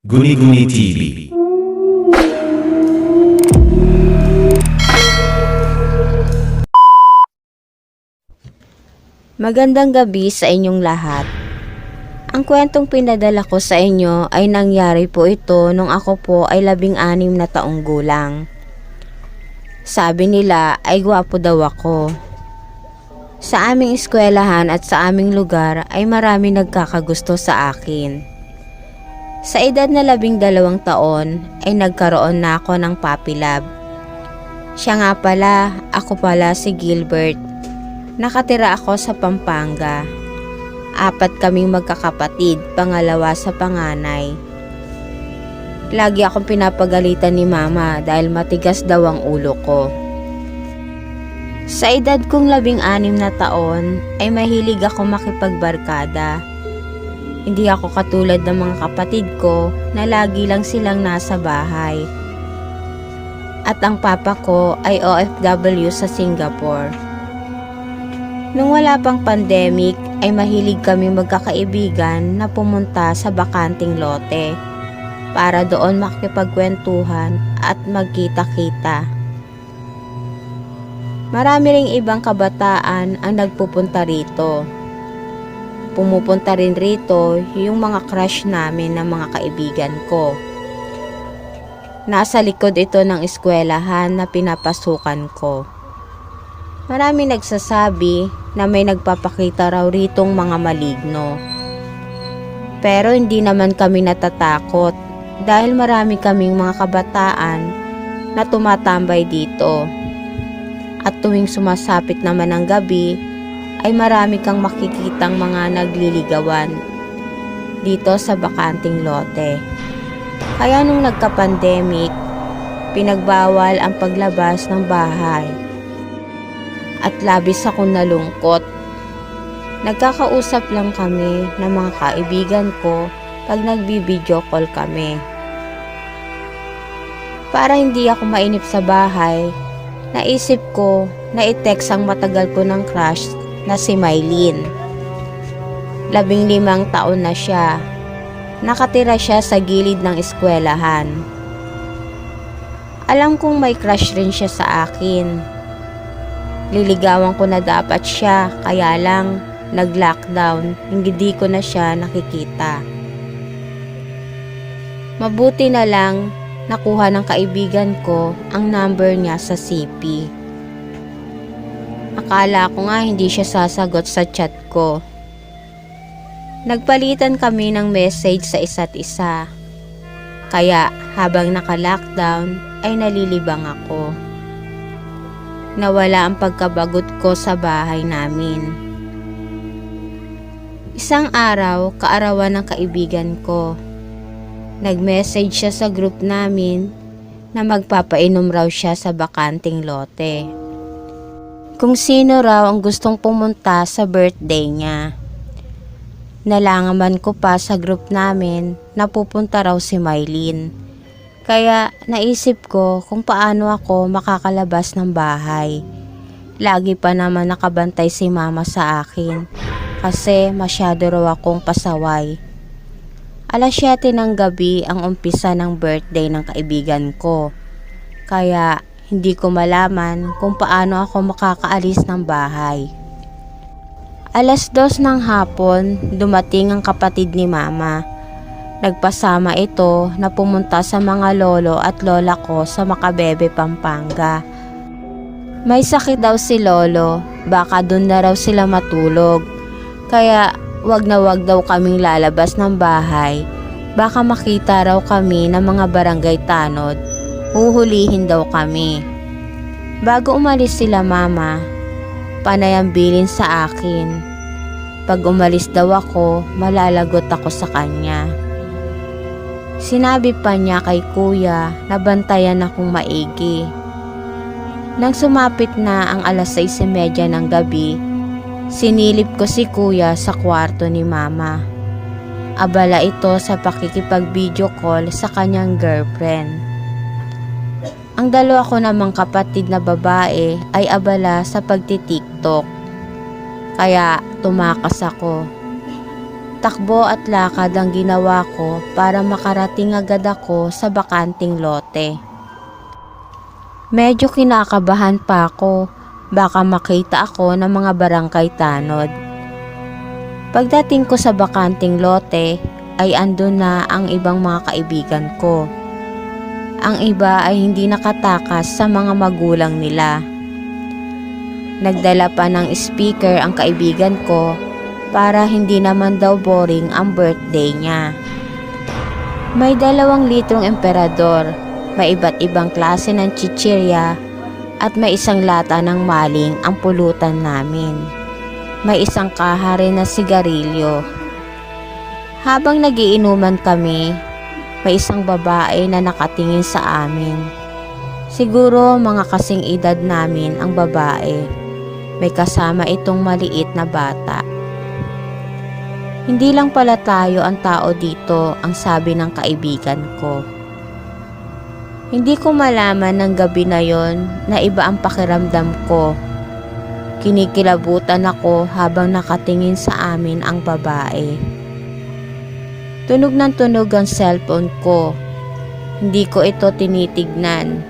Guni-Guni TV. Magandang gabi sa inyong lahat. Ang kwentong pinadala ko sa inyo ay nangyari po ito nung ako po ay labing anim na taong gulang. Sabi nila ay gwapo daw ako. Sa aming eskwelahan at sa aming lugar ay marami nagkakagusto sa akin. Sa edad na labing dalawang taon ay nagkaroon na ako ng puppy lab. Siya nga pala, ako pala si Gilbert. Nakatira ako sa Pampanga. Apat kaming magkakapatid, pangalawa sa panganay. Lagi akong pinapagalitan ni mama dahil matigas daw ang ulo ko. Sa edad kong labing anim na taon ay mahilig ako makipagbarkada. Hindi ako katulad ng mga kapatid ko na lagi lang silang nasa bahay. At ang papa ko ay OFW sa Singapore. Nung wala pang pandemic ay mahilig kami magkakaibigan na pumunta sa bakanting lote para doon makipagkwentuhan at magkita-kita. Marami ring ibang kabataan ang nagpupunta rito. Pumupunta rin rito yung mga crush namin ng mga kaibigan ko. Nasa likod ito ng eskwelahan na pinapasukan ko. Marami nagsasabi na may nagpapakita raw ritong mga maligno. Pero hindi naman kami natatakot dahil marami kaming mga kabataan na tumatambay dito. At tuwing sumasapit naman ang gabi, ay marami kang makikitang mga nagliligawan dito sa bakanting lote. Kaya nung nagka-pandemic, pinagbawal ang paglabas ng bahay at labis akong nalungkot. Nagkakausap lang kami ng mga kaibigan ko pag nagbibideo call kami. Para hindi ako mainip sa bahay, naisip ko na i-text ang matagal ko ng crush na si Mylene. Labing limang taon na siya. Nakatira siya sa gilid ng eskwelahan. Alam kong may crush rin siya sa akin. Liligawan ko na dapat siya, kaya lang nag-lockdown, hindi ko na siya nakikita. Mabuti na lang nakuha ng kaibigan ko ang number niya sa CP. Akala ko nga hindi siya sasagot sa chat ko. Nagpalitan kami ng message sa isa't isa. Kaya habang naka-lockdown ay nalilibang ako nawala ang pagkabagot ko sa bahay namin. Isang araw, kaarawan ng kaibigan ko. Nag-message siya sa group namin na magpapainom raw siya sa bakanting lote. Kung sino raw ang gustong pumunta sa birthday niya. Nalangaman ko pa sa group namin na pupunta raw si Mylene. Kaya naisip ko kung paano ako makakalabas ng bahay. Lagi pa naman nakabantay si mama sa akin kasi masyado raw akong pasaway. Alas 7 ng gabi ang umpisa ng birthday ng kaibigan ko. Kaya hindi ko malaman kung paano ako makakaalis ng bahay. Alas 2 ng hapon, dumating ang kapatid ni mama. Nagpasama ito na pumunta sa mga lolo at lola ko sa Makabebe, Pampanga. May sakit daw si lolo, baka doon na raw sila matulog. Kaya wag na wag daw kaming lalabas ng bahay. Baka makita raw kami ng mga barangay tanod. Huhulihin daw kami. Bago umalis sila mama, panayambilin sa akin. Pag umalis daw ako, malalagot ako sa kanya. Sinabi pa niya kay kuya na bantayan akong maigi. Nang sumapit na ang alas 6.30 ng gabi, sinilip ko si kuya sa kwarto ni mama. Abala ito sa pakikipag-video call sa kanyang girlfriend. Ang dalawa ko namang kapatid na babae ay abala sa pagtitiktok. Kaya tumakas ako. Takbo at lakad ang ginawa ko para makarating agad ako sa bakanting lote. Medyo kinakabahan pa ako, baka makita ako ng mga barangay tanod. Pagdating ko sa bakanting lote, ay andun na ang ibang mga kaibigan ko. Ang iba ay hindi nakatakas sa mga magulang nila. Nagdala pa ng speaker ang kaibigan ko para hindi naman daw boring ang birthday niya. May dalawang litrong emperador, may iba't ibang klase ng chichirya at may isang lata ng maling ang pulutan namin. May isang kaha rin na sigarilyo. Habang nagiinuman kami, may isang babae na nakatingin sa amin. Siguro mga kasing edad namin ang babae. May kasama itong maliit na bata. Hindi lang pala tayo ang tao dito ang sabi ng kaibigan ko. Hindi ko malaman ng gabi na yon na iba ang pakiramdam ko. Kinikilabutan ako habang nakatingin sa amin ang babae. Tunog ng tunog ang cellphone ko. Hindi ko ito tinitignan.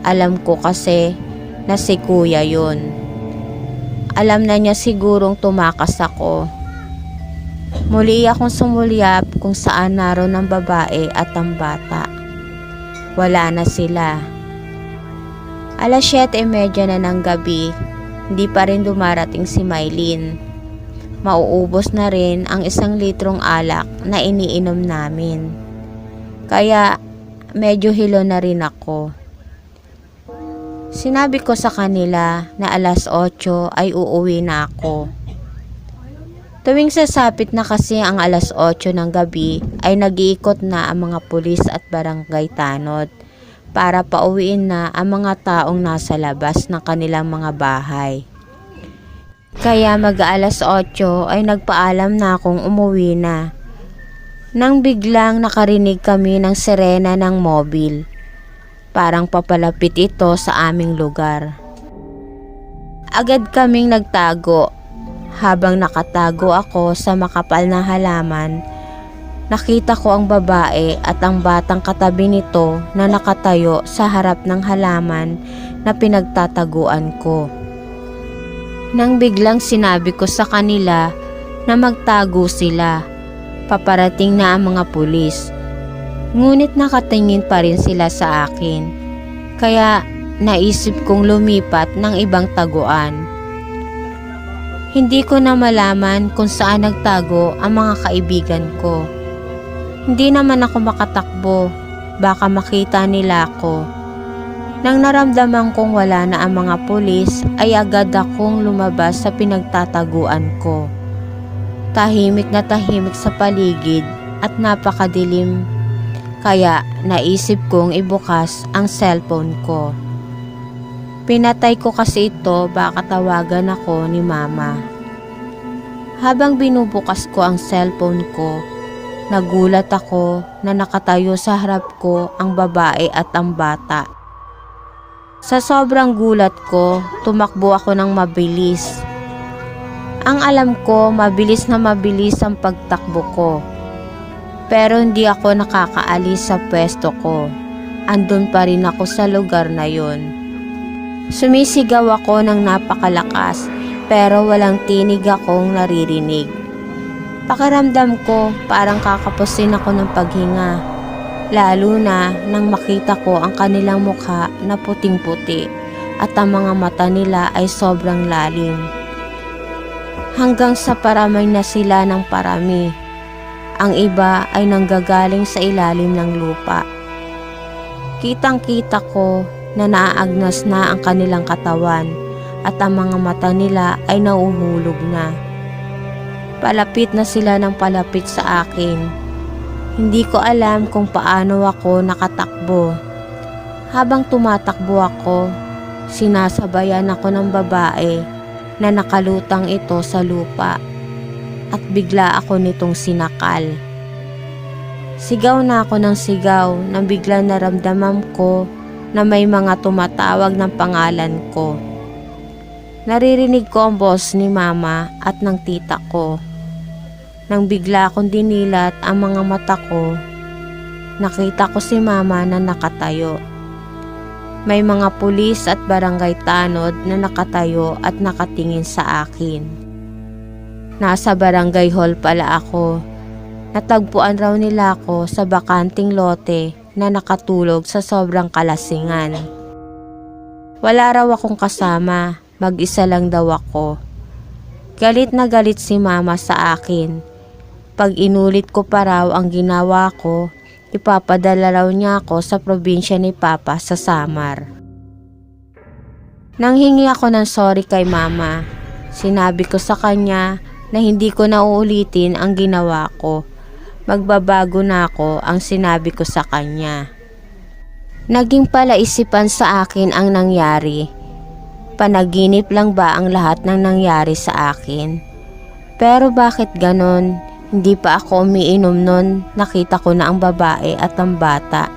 Alam ko kasi na si kuya yon. Alam na niya sigurong tumakas ako. Muli akong sumulyap kung saan naroon ang babae at ang bata. Wala na sila. Alas 7.30 na ng gabi, hindi pa rin dumarating si Mylene. Mauubos na rin ang isang litrong alak na iniinom namin. Kaya medyo hilo na rin ako. Sinabi ko sa kanila na alas 8 ay uuwi na ako. Tuwing sasapit na kasi ang alas 8 ng gabi ay nag-iikot na ang mga pulis at barangay tanod para pauwiin na ang mga taong nasa labas ng kanilang mga bahay. Kaya mag alas 8 ay nagpaalam na akong umuwi na. Nang biglang nakarinig kami ng sirena ng mobil. Parang papalapit ito sa aming lugar. Agad kaming nagtago habang nakatago ako sa makapal na halaman, nakita ko ang babae at ang batang katabi nito na nakatayo sa harap ng halaman na pinagtataguan ko. Nang biglang sinabi ko sa kanila na magtago sila, paparating na ang mga pulis. Ngunit nakatingin pa rin sila sa akin, kaya naisip kong lumipat ng ibang taguan. Hindi ko na malaman kung saan nagtago ang mga kaibigan ko. Hindi naman ako makatakbo, baka makita nila ako. Nang naramdaman kong wala na ang mga pulis, ay agad akong lumabas sa pinagtataguan ko. Tahimik na tahimik sa paligid at napakadilim. Kaya naisip kong ibukas ang cellphone ko. Pinatay ko kasi ito baka tawagan ako ni mama. Habang binubukas ko ang cellphone ko, nagulat ako na nakatayo sa harap ko ang babae at ang bata. Sa sobrang gulat ko, tumakbo ako ng mabilis. Ang alam ko, mabilis na mabilis ang pagtakbo ko. Pero hindi ako nakakaalis sa pwesto ko. Andun pa rin ako sa lugar na yon. Sumisigaw ako ng napakalakas pero walang tinig akong naririnig. Pakiramdam ko parang kakapusin ako ng paghinga. Lalo na nang makita ko ang kanilang mukha na puting-puti at ang mga mata nila ay sobrang lalim. Hanggang sa paramay na sila ng parami. Ang iba ay nanggagaling sa ilalim ng lupa. Kitang-kita ko na naaagnas na ang kanilang katawan at ang mga mata nila ay nauhulog na. Palapit na sila ng palapit sa akin. Hindi ko alam kung paano ako nakatakbo. Habang tumatakbo ako, sinasabayan ako ng babae na nakalutang ito sa lupa at bigla ako nitong sinakal. Sigaw na ako ng sigaw nang bigla naramdaman ko na may mga tumatawag ng pangalan ko. Naririnig ko ang boss ni mama at ng tita ko. Nang bigla akong dinilat ang mga mata ko, nakita ko si mama na nakatayo. May mga pulis at barangay tanod na nakatayo at nakatingin sa akin. Nasa barangay hall pala ako. Natagpuan raw nila ako sa bakanting lote na nakatulog sa sobrang kalasingan. Wala raw akong kasama, mag-isa lang daw ako. Galit na galit si mama sa akin. Pag inulit ko pa raw ang ginawa ko, ipapadala raw niya ako sa probinsya ni Papa sa Samar. Nanghingi ako ng sorry kay mama. Sinabi ko sa kanya na hindi ko na uulitin ang ginawa ko. Magbabago na ako ang sinabi ko sa kanya. Naging palaisipan sa akin ang nangyari. Panaginip lang ba ang lahat ng nangyari sa akin? Pero bakit ganon? Hindi pa ako umiinom nun, nakita ko na ang babae at ang bata.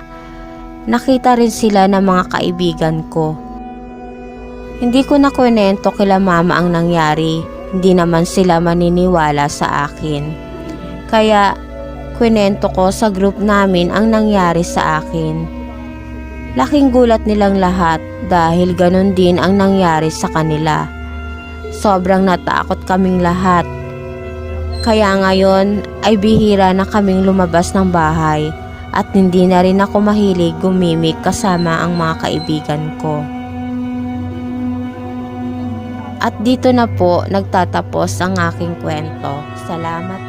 Nakita rin sila ng mga kaibigan ko. Hindi ko na kwento kila mama ang nangyari, hindi naman sila maniniwala sa akin. Kaya, kwento ko sa group namin ang nangyari sa akin. Laking gulat nilang lahat dahil ganun din ang nangyari sa kanila. Sobrang natakot kaming lahat. Kaya ngayon ay bihira na kaming lumabas ng bahay at hindi na rin ako mahilig gumimik kasama ang mga kaibigan ko. At dito na po nagtatapos ang aking kwento. Salamat